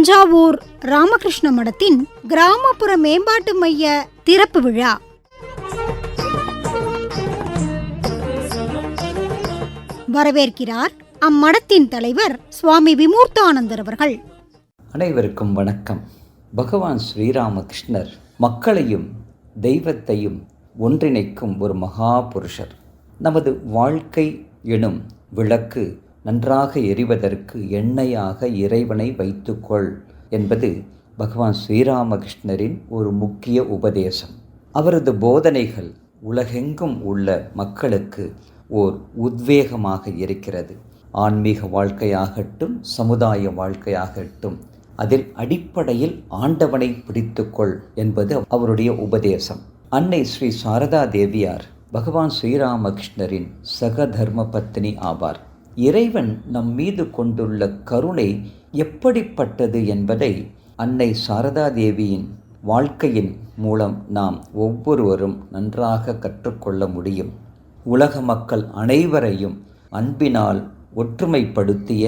தஞ்சாவூர் ராமகிருஷ்ண மடத்தின் கிராமப்புற மேம்பாட்டு மைய திறப்பு விழா. வரவேற்கிறார் அம்மடத்தின் தலைவர் சுவாமி விமூர்த்தானந்தர் அவர்கள். அனைவருக்கும் வணக்கம். பகவான் ஸ்ரீராமகிருஷ்ணர் மக்களையும் தெய்வத்தையும் ஒன்றிணைக்கும் ஒரு மகா புருஷர் நமது வாழ்க்கை எனும் விளக்கு நன்றாக எரிவதற்கு எண்ணெயாக இறைவனை வைத்துக்கொள் என்பது பகவான் ஸ்ரீராமகிருஷ்ணரின் ஒரு முக்கிய உபதேசம். அவரது போதனைகள் உலகெங்கும் உள்ள மக்களுக்கு ஓர் உத்வேகமாக இருக்கிறது. ஆன்மீக வாழ்க்கையாகட்டும் சமுதாய வாழ்க்கையாகட்டும் அதில் அடிப்படையில் ஆண்டவனை பிடித்துக்கொள் என்பது அவருடைய உபதேசம். அன்னை ஸ்ரீ சாரதா தேவியார் பகவான் ஸ்ரீராமகிருஷ்ணரின் சக தர்ம பத்னி ஆவார். இறைவன் நம் மீது கொண்டுள்ள கருணை எப்படிப்பட்டது என்பதை அன்னை சாரதா தேவியின் வாழ்க்கையின் மூலம் நாம் ஒவ்வொருவரும் நன்றாக கற்றுக்கொள்ள முடியும். உலக மக்கள் அனைவரையும் அன்பினால் ஒற்றுமைப்படுத்திய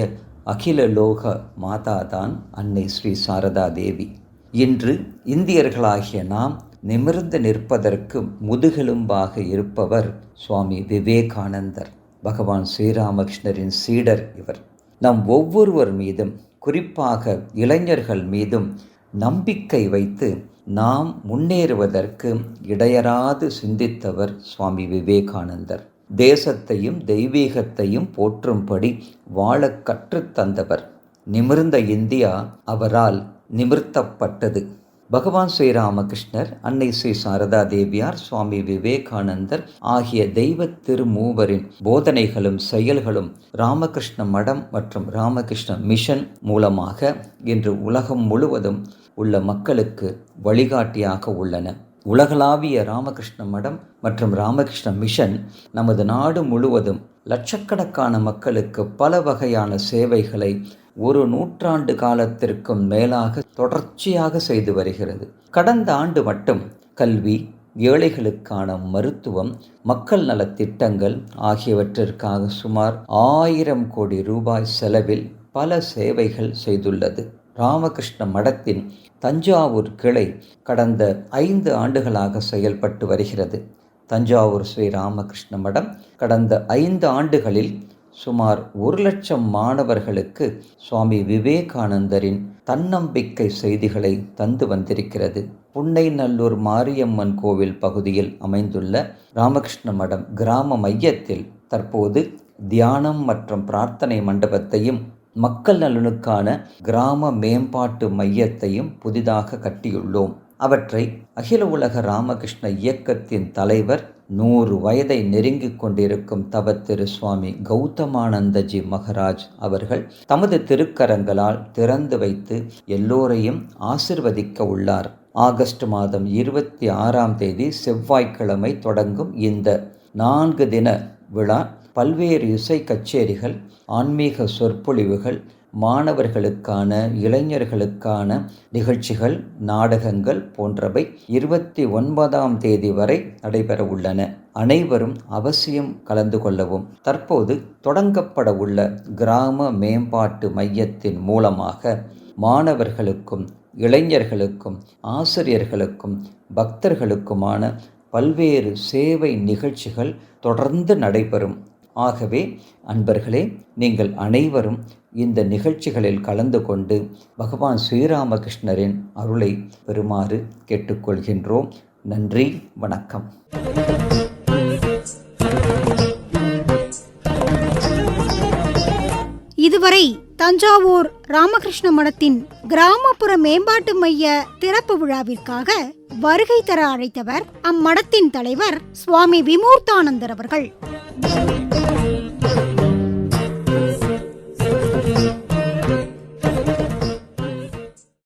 அகில லோக மாதாதான் அன்னை ஸ்ரீ சாரதா தேவி இன்று இந்தியர்களாகிய நாம் நிமிர்ந்து நிற்பதற்கு முதுகெலும்பாக இருப்பவர் சுவாமி விவேகானந்தர். பகவான் ஸ்ரீராமகிருஷ்ணரின் சீடர் இவர். நம் ஒவ்வொருவர் மீதும் குறிப்பாக இளைஞர்கள் மீதும் நம்பிக்கை வைத்து நாம் முன்னேறுவதற்கு இடையராது சிந்தித்தவர் சுவாமி விவேகானந்தர். தேசத்தையும் தெய்வீகத்தையும் போற்றும்படி வாழ கற்றுத்தந்தவர் நிமிர்ந்த இந்தியா அவரால் நிமிர்த்தப்பட்டது. பகவான் ஸ்ரீராமகிருஷ்ணர் அன்னை ஸ்ரீ சாரதா தேவியார் சுவாமி விவேகானந்தர் ஆகிய தெய்வ திருமூவரின் போதனைகளும் செயல்களும் ராமகிருஷ்ண மடம் மற்றும் ராமகிருஷ்ண மிஷன் மூலமாக இன்று உலகம் முழுவதும் உள்ள மக்களுக்கு வழிகாட்டியாக உள்ளன. உலகளாவிய ராமகிருஷ்ண மடம் மற்றும் ராமகிருஷ்ண மிஷன் நமது நாடு முழுவதும் லட்சக்கணக்கான மக்களுக்கு பல வகையான சேவைகளை ஒரு நூற்றாண்டு காலத்திற்கும் மேலாக தொடர்ச்சியாக செய்து வருகிறது. கடந்த ஆண்டு மட்டும் கல்வி ஏழைகளுக்கான மருத்துவம் மக்கள் நலத்திட்டங்கள் ஆகியவற்றிற்காக சுமார் ஆயிரம் கோடி ரூபாய் செலவில் பல சேவைகள் செய்துள்ளது. ராமகிருஷ்ண மடத்தின் தஞ்சாவூர் கிளை கடந்த ஐந்து ஆண்டுகளாக செயல்பட்டு வருகிறது. தஞ்சாவூர் ஸ்ரீ ராமகிருஷ்ண மடம் கடந்த ஐந்து ஆண்டுகளில் சுமார் ஒரு லட்சம் மாணவர்களுக்கு சுவாமி விவேகானந்தரின் தன்னம்பிக்கை செய்திகளை தந்து வந்திருக்கிறது. புன்னைநல்லூர் மாரியம்மன் கோவில் பகுதியில் அமைந்துள்ள ராமகிருஷ்ண மடம் கிராம மையத்தில் தற்போது தியானம் மற்றும் பிரார்த்தனை மண்டபத்தையும் மக்கள் நலனுக்கான கிராம மேம்பாட்டு மையத்தையும் புதிதாக கட்டியுள்ளோம். அவற்றை அகில உலக ராமகிருஷ்ண இயக்கத்தின் தலைவர் நூறு வயதை நெருங்கிக் கொண்டிருக்கும் தவ திரு சுவாமி கௌதமானந்தஜி மகராஜ் அவர்கள் தமது திருக்கரங்களால் திறந்து வைத்து எல்லோரையும் ஆசிர்வதிக்க உள்ளார். ஆகஸ்ட் மாதம் இருபத்தி ஆறாம் தேதி செவ்வாய்க்கிழமை தொடங்கும் இந்த நான்கு தின விழா பல்வேறு இசை கச்சேரிகள் ஆன்மீக சொற்பொழிவுகள் மாணவர்களுக்கான இளைஞர்களுக்கான நிகழ்ச்சிகள் நாடகங்கள் போன்றவை இருபத்தி ஒன்பதாம் தேதி வரை நடைபெற உள்ளன. அனைவரும் அவசியம் கலந்து கொள்ளவும். தற்போது தொடங்கப்பட உள்ள கிராம மேம்பாட்டு மையத்தின் மூலமாக மாணவர்களுக்கும் இளைஞர்களுக்கும் ஆசிரியர்களுக்கும் பக்தர்களுக்குமான பல்வேறு சேவை நிகழ்ச்சிகள் தொடர்ந்து நடைபெறும். ஆகவே அன்பர்களே நீங்கள் அனைவரும் இந்த நிகழ்ச்சிகளில் கலந்து கொண்டு பகவான் ஸ்ரீராமகிருஷ்ணரின் அருளை பெறுமாறு கேட்டுக்கொள்கின்றோம். நன்றி வணக்கம். இதுவரை தஞ்சாவூர் ராமகிருஷ்ண மடத்தின் கிராமப்புற மேம்பாட்டு மைய திறப்பு விழாவிற்காக வருகை தர அழைத்தவர் அம்மடத்தின் தலைவர் சுவாமி விமூர்த்தானந்தர் அவர்கள்.